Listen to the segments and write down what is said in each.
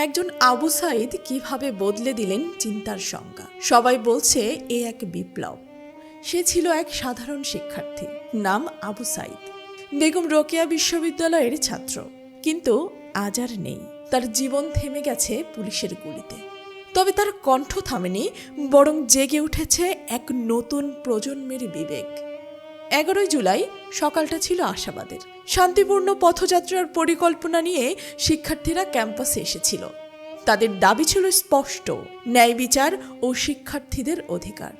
একজন আবু সাইদ কীভাবে বদলে দিলেন চিন্তার সংজ্ঞা? সবাই বলছে, এ এক বিপ্লব। সে ছিল এক সাধারণ শিক্ষার্থী, নাম আবু সাইদ। বেগম রোকেয়া বিশ্ববিদ্যালয়ের ছাত্র। কিন্তু আজ আর নেই। তার জীবন থেমে গেছে পুলিশের গুলিতে। তবে তার কণ্ঠ থামেনি, বরং জেগে উঠেছে এক নতুন প্রজন্মের বিবেক। এগারোই জুলাই সকালটা ছিল আশাবাদের। শান্তিপূর্ণ পথযাত্রার পরিকল্পনা নিয়ে শিক্ষার্থীরা ক্যাম্পাসে এসেছিল। তাদের দাবি ছিল স্পষ্ট, ন্যায় বিচার ও শিক্ষার্থীদের অধিকার।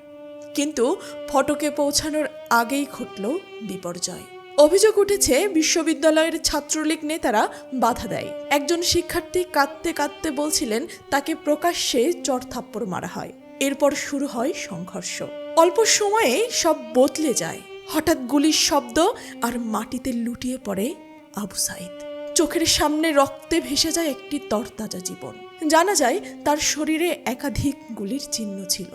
কিন্তু ফটকে পৌঁছানোর আগেই ঘটল বিপর্যয়। অভিযোগ উঠেছে, বিশ্ববিদ্যালয়ের ছাত্রলীগ নেতারা বাধা দেয়। একজন শিক্ষার্থী কাঁদতে কাঁদতে বলছিলেন, তাকে প্রকাশ্যে চড়থাপ্পড় মারা হয়। এরপর শুরু হয় সংঘর্ষ। অল্প সময়ে সব বদলে যায়। হঠাৎ গুলির শব্দ আর মাটিতে লুটিয়ে পড়ে আবু সাইদ। চোখের সামনে রক্তে ভেসে যায় একটি তরতাজা জীবন। জানা যায় তার শরীরে একাধিক গুলির চিহ্ন ছিল।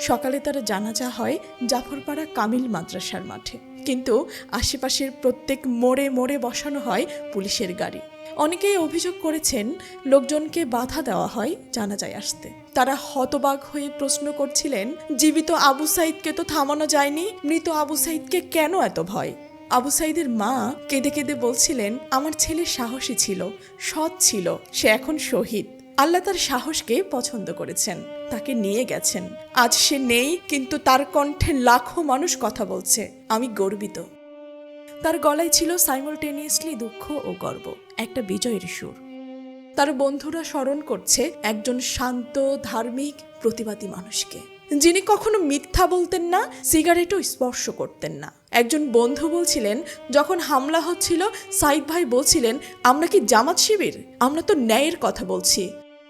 সকালে তার জানাজা হয় জাফরপাড়া কামিল মাদ্রাসার মাঠে। কিন্তু আশেপাশের প্রত্যেক মোড়ে মোড়ে বসানো হয় পুলিশের গাড়ি। অনেকেই অভিযোগ করেছেন লোকজনকে বাধা দেওয়া হয় জানাজায় আসতে। তারা হতবাক হয়ে প্রশ্ন করছিলেন, জীবিত আবু সাইদকে তো থামানো যায়নি, মৃত আবু সাইদকে কেন এত ভয়? আবু সাইদের মা কেঁদে কেঁদে বলছিলেন, আমার ছেলে সাহসী ছিল, সৎ ছিল, সে এখন শহীদ। আল্লাহ তার সাহসকে পছন্দ করেছেন, তাকে নিয়ে গেছেন। আজ সে নেই, কিন্তু তার কণ্ঠে লাখো মানুষ কথা বলছে। আমি গর্বিত। তার গলায় ছিল সাইমলটেনিয়াসলি দুঃখ ও গর্ব, একটা বিজয়ের সুর। তার বন্ধুরা স্মরণ করছে একজন শান্ত, ধার্মিক, প্রতিবাদী মানুষকে। যিনি কখনো মিথ্যা বলতেন না, সিগারেটও স্পর্শ করতেন না। একজন বন্ধু বলছিলেন, যখন হামলা হচ্ছিল, সাইদ ভাই বলছিলেন, আমরা কি জামাত শিবির? আমরা তো ন্যায়ের কথা বলছি।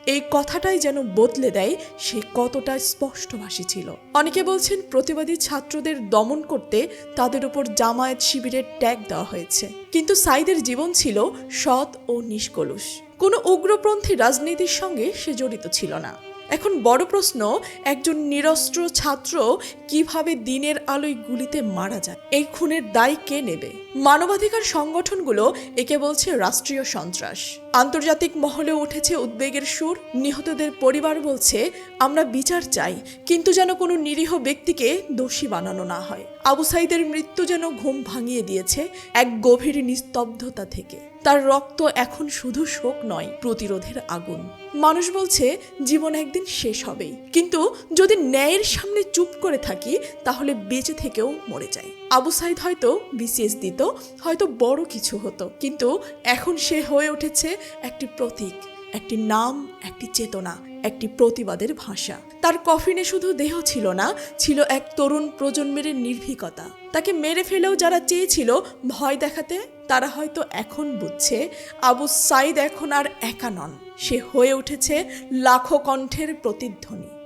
এই কথাটাই যেন বদলে দেয় সে কতটা স্পষ্টভাষী ছিল। অনেকে বলছেন প্রতিবাদী ছাত্রদের দমন করতে তাদের উপর জামায়াত শিবিরের ট্যাগ দেওয়া হয়েছে। কিন্তু সাইদের জীবন ছিল সৎ ও নিষ্কলুষ। কোনো উগ্রপন্থী রাজনীতির সঙ্গে সে জড়িত ছিল না। এখন বড় প্রশ্ন, একজন নিরস্ত্র ছাত্র কীভাবে দিনের আলোয় গুলিতে মারা যায়? এই খুনের দায় কে নেবে? মানবাধিকার সংগঠনগুলো একে বলছে রাষ্ট্রীয় সন্ত্রাস। আন্তর্জাতিক মহলে উঠেছে উদ্বেগের সুর। নিহতদের পরিবার বলছে, আমরা বিচার চাই, কিন্তু যেন কোনো নিরীহ ব্যক্তিকে দোষী বানানো না হয়। আবু সাইদের মৃত্যু যেন ঘুম ভাঙিয়ে দিয়েছে এক গভীর নিস্তব্ধতা থেকে। তার রক্ত এখন শুধু শোক নয়, প্রতিরোধের আগুন। মানুষ বলছে, জীবন একদিন শেষ হবেই। কিন্তু যদি ন্যায়ের সামনে চুপ করে থাকি, তাহলে বেঁচে থেকেও মরে যায় আবু সাইদ হয়তো বিসিএস দিত, হয়তো বড় কিছু হতো, কিন্তু এখন সে হয়ে উঠেছে একটি প্রতীক, একটি নাম, একটি চেতনা, একটি প্রতিবাদের ভাষা। তার কফিনে শুধু দেহ ছিল না, ছিল এক তরুণ প্রজন্মের নির্ভীকতা। তাকে মেরে ফেলেও যারা চেয়েছিল ভয় দেখাতে, তারা হয়তো এখন বুঝছে, আবু সাইদ এখন আর একা নন। সে হয়ে উঠেছে লাখো কণ্ঠের প্রতিধ্বনি।